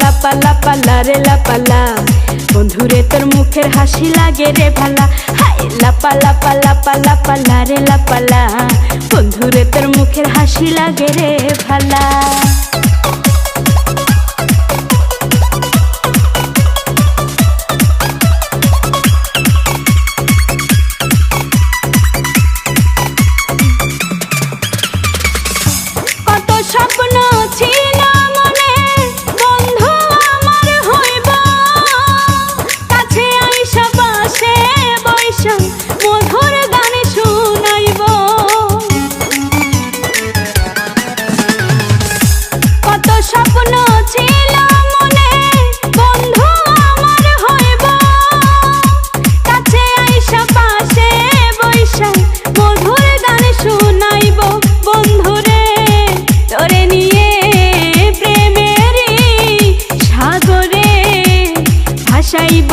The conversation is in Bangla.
লাপা লাপা লারে লাপালা বন্ধুরে, তোর মুখের হাসি লাগে রে ভালা। হাই লাপা লাপা লাপা লাপা লারে লাপালা বন্ধুরে, তোর মুখের হাসি লাগে রে ভালা। স্বপ্ন ছিল